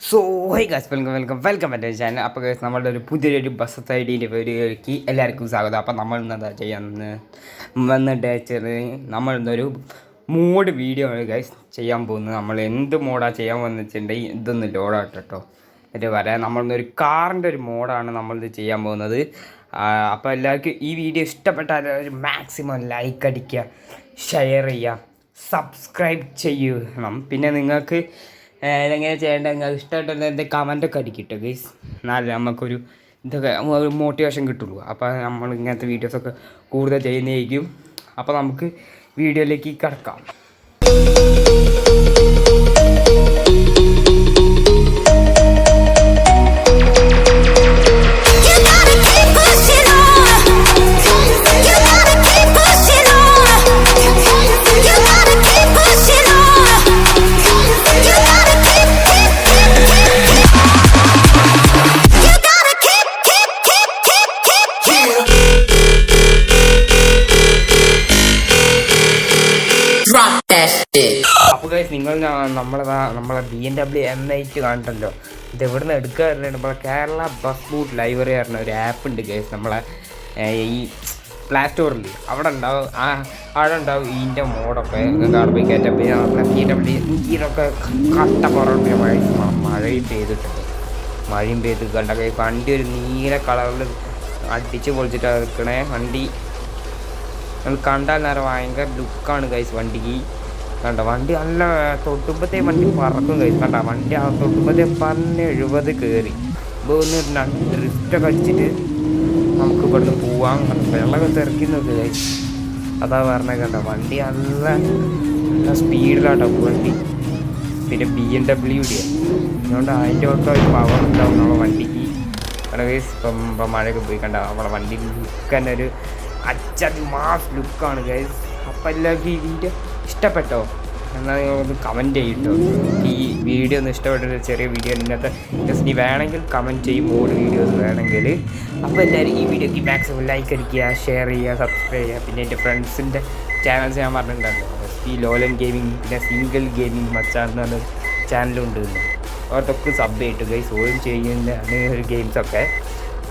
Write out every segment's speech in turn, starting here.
So hi guys welcome welcome welcome എന്റെ channel അപ്പോൾ guys നമ്മളുടെ ഒരു പുതിയൊരു ബസ് ഒരു വീഡിയോയ്ക്ക് എല്ലാവർക്കും സ്വാഗതം. അപ്പോൾ നമ്മൾ എന്താ ചെയ്യാന്ന് വന്നിട്ട് ചെറിയ നമ്മൾ ഇന്നൊരു മോഡ് വീഡിയോ ആണ് ഗൈസ് ചെയ്യാൻ പോകുന്നത്. നമ്മൾ എന്ത് മോഡാണ് ചെയ്യാൻ വന്നിട്ടുണ്ടെങ്കിൽ ഇതൊന്ന് ലോഡാട്ടോ കേട്ടോ എന്നിട്ട് പറയാം നമ്മളിന്നൊരു കാറിന്റെ ഒരു മോഡാണ് നമ്മളിത് ചെയ്യാൻ പോകുന്നത്. അപ്പോൾ എല്ലാവർക്കും ഈ വീഡിയോ ഇഷ്ടപ്പെട്ടാൽ ഒരു മാക്സിമം ലൈക്ക് അടിക്കുക ഷെയർ ചെയ്യുക സബ്സ്ക്രൈബ് ചെയ്യണം. പിന്നെ നിങ്ങൾക്ക് ഇതെങ്ങനെ ചെയ്യേണ്ടത്? നിങ്ങൾക്ക് ഇഷ്ടമായിട്ടുള്ള എന്തെങ്കിലും കമന്റൊക്കെ അടിക്കട്ടോ ഗൈസ് എന്നാലേ നമുക്കൊരു ഇതൊക്കെ ഒരു മോട്ടിവേഷൻ കിട്ടുള്ളൂ. അപ്പോൾ നമ്മൾ ഇങ്ങനത്തെ വീഡിയോസൊക്കെ കൂടുതൽ ചെയ്യുന്നതായിരിക്കും. അപ്പോൾ നമുക്ക് വീഡിയോയിലേക്ക് കിടക്കാം. അപ്പോൾ ഗൈസ് നിങ്ങൾ നമ്മളതാ നമ്മളെ B M W M eight കണ്ടല്ലോ ഇത് എവിടുന്ന് എടുക്കുക പറഞ്ഞാൽ നമ്മളെ കേരള ബസ് ബൂട്ട് ലൈബ്രറി പറഞ്ഞ ഒരു ആപ്പ് ഉണ്ട് ഗൈസ് നമ്മളെ ഈ പ്ലേ സ്റ്റോറിൽ അവിടെ ഉണ്ടാവും. ആ അവിടെ ഉണ്ടാവും ഇതിന്റെ മോഡൊക്കെ കയറ്റം പിന്നെ നമ്മളെ എൻ ഡബ്ല്യു ഇതിനൊക്കെ കട്ട പുറമെ മഴ മഴയും പെയ്തിട്ടുണ്ട് മഴയും പെയ്ത് കണ്ട കൈ വണ്ടി ഒരു നീല കളറിൽ അടിച്ച് പൊളിച്ചിട്ട് നിൽക്കണേ വണ്ടി നമ്മൾ കണ്ടാൽ നേരം ഭയങ്കര ലുക്കാണ് കൈസ് വണ്ടിക്ക്. കണ്ട വണ്ടി നല്ല തൊട്ടുമ്പത്തേ വണ്ടി പറക്കും കഴിച്ചു കണ്ട വണ്ടി ആ തൊട്ടുമ്പത്തേ പറഞ്ഞ് എഴുപത് കയറി ഇപ്പോൾ ഒന്ന് ഡ്രിഫ്റ്റൊക്കെ അടിച്ചിട്ട് നമുക്ക് ഇവിടുന്ന് പോവാൻ വെള്ളമൊക്കെ തിരക്കി നോക്ക് കൈസ് അതാ പറഞ്ഞ കണ്ട വണ്ടി നല്ല നല്ല സ്പീഡിലാട്ടോ വണ്ടി. പിന്നെ ബി എം ഡബ്ല്യു ഡി അതുകൊണ്ട് അതിന്റെ ഒക്കെ ഒരു പവർ ഉണ്ടാവും നമ്മളെ വണ്ടിക്ക്. ഗൈസ് ഇപ്പം ഇപ്പം മഴയൊക്കെ പോയി കണ്ട നമ്മളെ വണ്ടി ലുക്ക് തന്നെ ഒരു അച്ചാതി മാസ് ലുക്കാണ് ഗൈസ് അപ്പം എല്ലാവർക്കും വീഡിയോ ഇഷ്ടപ്പെട്ടോ? എന്നാൽ നിങ്ങൾക്ക് കമന്റ് ചെയ്യട്ടോ. ഈ വീഡിയോ ഒന്ന് ഇഷ്ടപ്പെട്ടൊരു ചെറിയ വീഡിയോ ഇന്നത്തെ ജസ്റ്റ് നീ വേണമെങ്കിൽ കമന്റ് ചെയ്യും. മോഡ് വീഡിയോസ് വേണമെങ്കിൽ. അപ്പോൾ എല്ലാവരും ഈ വീഡിയോക്ക് മാക്സിമം ലൈക്ക് അടിക്കുക ഷെയർ ചെയ്യുക സബ്സ്ക്രൈബ് ചെയ്യുക. പിന്നെ എന്റെ ഫ്രണ്ട്സിന്റെ ചാനൽസ് ഞാൻ പറഞ്ഞിട്ടുണ്ടല്ലോ. ഈ ലോലൻ ഗെയിമിംഗ് പിന്നെ സിംഗിൾ ഗെയിമിംഗ് മച്ചാൻ എന്ന് പറഞ്ഞ ചാനലുണ്ട് അവർക്കൊക്കെ സബ് ചെയ്തിട്ട് ഗൈസ് ഓയും ചെയ്യുന്ന ഗെയിംസൊക്കെ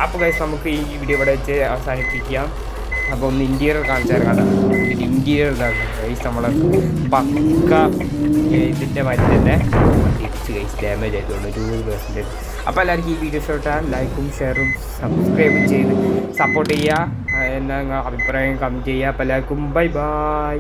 അപ്പോൾ ഗൈസ് നമുക്ക് ഈ വീഡിയോ ഇവിടെ വെച്ച് അവസാനിപ്പിക്കാം. അപ്പോൾ ഒന്ന് ഇന്റീരിയർ കാണിച്ചാൽ കേട്ടോ ഇന്റീരിയർ ഗൈസ് നമ്മളെ പക്ക ഇതിന്റെ മാതിരി തന്നെ തിരിച്ച് ഗൈസ് ഡാമേജ് ആയതുകൊണ്ട് ഒരു പേഴ്സന്റേജ് അപ്പോൾ എല്ലാവർക്കും ഈ വീഡിയോ ഇഷ്ടപ്പെട്ടാൽ ലൈക്കും ഷെയറും സബ്സ്ക്രൈബും ചെയ്ത് സപ്പോർട്ട് ചെയ്യുക. എന്നാ അഭിപ്രായം കമന്റ് ചെയ്യുക. അപ്പോൾ എല്ലാവർക്കും ബൈ ബൈ